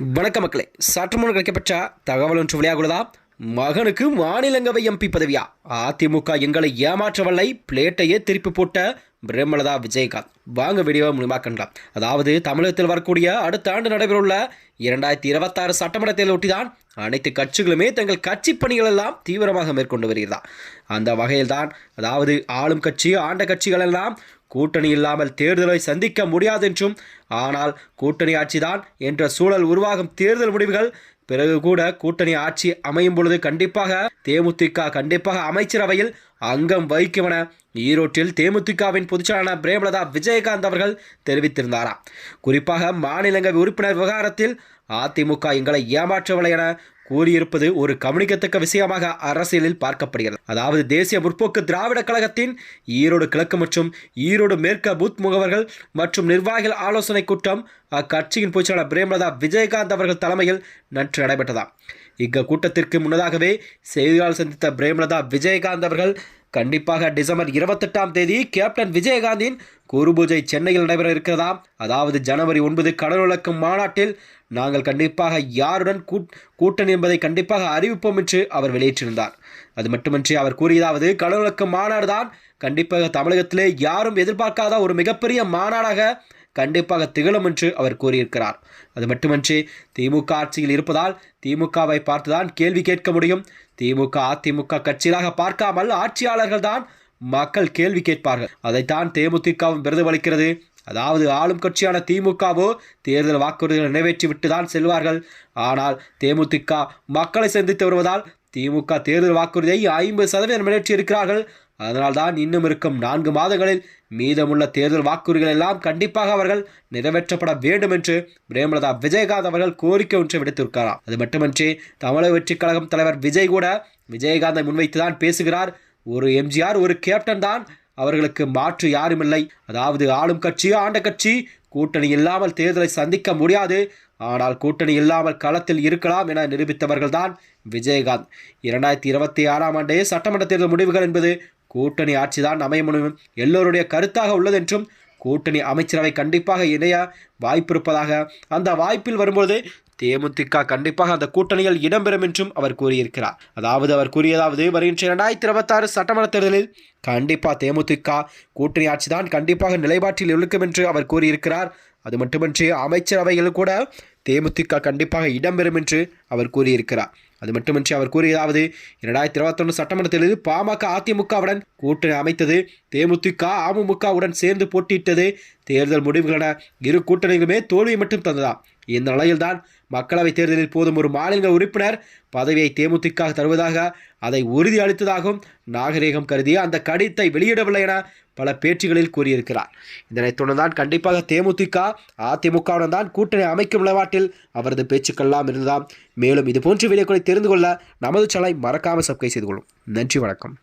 வணக்க மக்களே சற்று முன் தகவல் ஒன்று வெளியாகுள்ளதா மகனுக்கு மாநிலங்களவை எம்பி பதவியா? அதிமுக எங்களை ஏமாற்றவில்லை பிளேட்டையே திருப்பி போட்ட பிரேமலதா விஜயகாந்த். வாங்க வீடியோவை மூலியமா கண்டலாம். அதாவது தமிழகத்தில் வரக்கூடிய அடுத்த ஆண்டு நடைபெறவுள்ள இரண்டாயிரத்தி இருபத்தாறு சட்டமன்ற தேர்தலை ஒட்டிதான் அனைத்து கட்சிகளுமே தங்கள் கட்சி பணிகள் எல்லாம் தீவிரமாக மேற்கொண்டு வருகிறதா? அந்த வகையில்தான் அதாவது ஆளும் கட்சி ஆண்ட கட்சிகள் எல்லாம் கூட்டணி இல்லாமல் தேர்தலை சந்திக்க முடியாதென்றும் ஆனால் கூட்டணி ஆட்சிதான் என்ற சூழல் உருவாகும் தேர்தல் முடிவுகள். பிறகு கூட கூட்டணி ஆட்சி அமையும் பொழுது கண்டிப்பாக தேமுதிக கண்டிப்பாக அமைச்சரவையில் அங்கம் வகிக்குமென என ஈரோட்டில் தேமுதிகவின் பொதுச்செயலாளர் பிரேமலதா விஜயகாந்த் அவர்கள் தெரிவித்திருந்தாராம். குறிப்பாக மாநிலங்கள் உறுப்பினர் விவகாரத்தில் அதிமுக எங்களை ஏமாற்றவில்லை என கூறியிருப்பது ஒரு கவனிக்கத்தக்க விஷயமாக அரசியலில் பார்க்கப்படுகிறது. அதாவது தேசிய முற்போக்கு திராவிட கழகத்தின் ஈரோடு கிழக்கு மற்றும் ஈரோடு மேற்கு பூத் முகவர்கள் மற்றும் நிர்வாகிகள் ஆலோசனை கூட்டம் அக்கட்சியின் பொதுச்செயலாளர் பிரேமலதா விஜயகாந்த் அவர்கள் தலைமையில் நேற்று நடைபெற்றதாம். இக்க கூட்டத்திற்கு முன்னதாகவே செய்தியாளர் சந்தித்த பிரேமலதா விஜயகாந்த் அவர்கள் கண்டிப்பாக டிசம்பர் இருபத்தெட்டாம் தேதி கேப்டன் விஜயகாந்தின் குரு பூஜை சென்னையில் நடைபெற இருக்கிறதா அதாவது ஜனவரி ஒன்பது கடலுழக்கும் மாநாட்டில் நாங்கள் கண்டிப்பாக யாருடன் கூட் கூட்டணி என்பதை கண்டிப்பாக அறிவிப்போம் என்று அவர் வெளியிட்டிருந்தார். அது மட்டுமின்றி அவர் கூறியதாவது கடலுழக்கும் மாநாடு தான் கண்டிப்பாக தமிழகத்திலே யாரும் எதிர்பார்க்காத ஒரு மிகப்பெரிய மாநாடாக கண்டிப்பாக திகழும் என்று அவர் கூறியிருக்கிறார். அது மட்டுமன்றி திமுக ஆட்சியில் இருப்பதால் திமுகவை பார்த்துதான் கேள்வி கேட்க முடியும். திமுக அதிமுக கட்சிகளாக பார்க்காமல் ஆட்சியாளர்கள் தான் மக்கள் கேள்வி கேட்பார்கள். அதைத்தான் தேமுதிகவும் பிரதிபலிக்கிறது அதாவது ஆளும் கட்சியான திமுகவோ தேர்தல் வாக்குறுதிகளை நிறைவேற்றிவிட்டு தான் செல்வார்கள். ஆனால் தேமுதிக மக்களை சந்தித்து வருவதால் திமுக தேர்தல் வாக்குறுதியை ஐம்பது சதவீதம் நிறைவேற்றியிருக்கிறார்கள் அதனால்தான் இன்னும் இருக்கும் நான்கு மாதங்களில் மீதமுள்ள தேர்தல் வாக்குறுதிகள் எல்லாம் கண்டிப்பாக அவர்கள் நிறைவேற்றப்பட வேண்டும் என்று பிரேமலதா விஜயகாந்த் அவர்கள் கோரிக்கை ஒன்றை விடுத்திருக்கிறார். அது மட்டுமின்றி தமிழக வெற்றிக் கழகம் தலைவர் விஜய் கூட விஜயகாந்தை முன்வைத்துதான் பேசுகிறார். ஒரு எம்ஜிஆர் ஒரு கேப்டன் தான். அவர்களுக்கு மாற்று யாருமில்லை அதாவது ஆளும் கட்சி ஆண்ட கட்சி. கூட்டணி இல்லாமல் தேர்தலை சந்திக்க முடியாது. ஆனால் கூட்டணி இல்லாமல் களத்தில் இருக்கலாம் என நிரூபித்தவர்கள்தான் விஜயகாந்த். இரண்டாயிரத்தி இருபத்தி ஆறாம் ஆண்டே சட்டமன்ற தேர்தல் முடிவுகள் என்பது கூட்டணி ஆட்சிதான் அமைய முடியும். எல்லோருடைய கருத்தாக உள்ளது என்றும் கூட்டணி அமைச்சரவை கண்டிப்பாக இணைய வாய்ப்பிருப்பதாக. அந்த வாய்ப்பில் வரும்போது தேமுதிக கண்டிப்பாக அந்த கூட்டணியில் இடம்பெறும் என்றும் அவர் கூறியிருக்கிறார். அதாவது அவர் கூறியதாவது வருகின்ற இரண்டாயிரத்தி இருபத்தாறு சட்டமன்ற தேர்தலில் கண்டிப்பாக தேமுதிக கூட்டணி ஆட்சிதான் கண்டிப்பாக நிலைப்பாட்டில் இருக்கும் என்று அவர் கூறியிருக்கிறார். அது மட்டுமின்றி அமைச்சரவையில் கூட தேமுதிக கண்டிப்பாக இடம்பெறும் என்று அவர் கூறியிருக்கிறார். அது மட்டுமின்றி அவர் கூறியதாவது இரண்டாயிரத்தி இருபத்தொன்று சட்டமன்ற பாமக அதிமுகவுடன் கூட்டணி அமைத்தது தேமுதிக அமமுகவுடன் சேர்ந்து போட்டியிட்டது. தேர்தல் முடிவுகளான இரு கூட்டணிகளுமே தோல்வி மட்டும் தந்ததாம். இந்த நிலையில்தான் மக்களவைத் தேர்தலில் போதும் ஒரு மாநில உறுப்பினர் பதவியை தேமுதிக தருவதாக அதை உறுதி அளித்ததாகவும் நாகரீகம் கருதி அந்த கடிதத்தை வெளியிடவில்லை என பல பேச்சுகளில் கூறியிருக்கிறார். இதனைத் தொடர்ந்தான் கண்டிப்பாக தேமுதிக அதிமுகவுடன் தான் கூட்டணி அமைக்கும் நிலவாட்டில் அவரது பேச்சுக்கெல்லாம் இருந்ததாம். மேலும் இது போன்ற வீடியோக்களை தெரிந்து கொள்ள நமது சேனலை மறக்காமல் சப்ஸ்கிரைப் செய்து கொள்ளும். நன்றி வணக்கம்.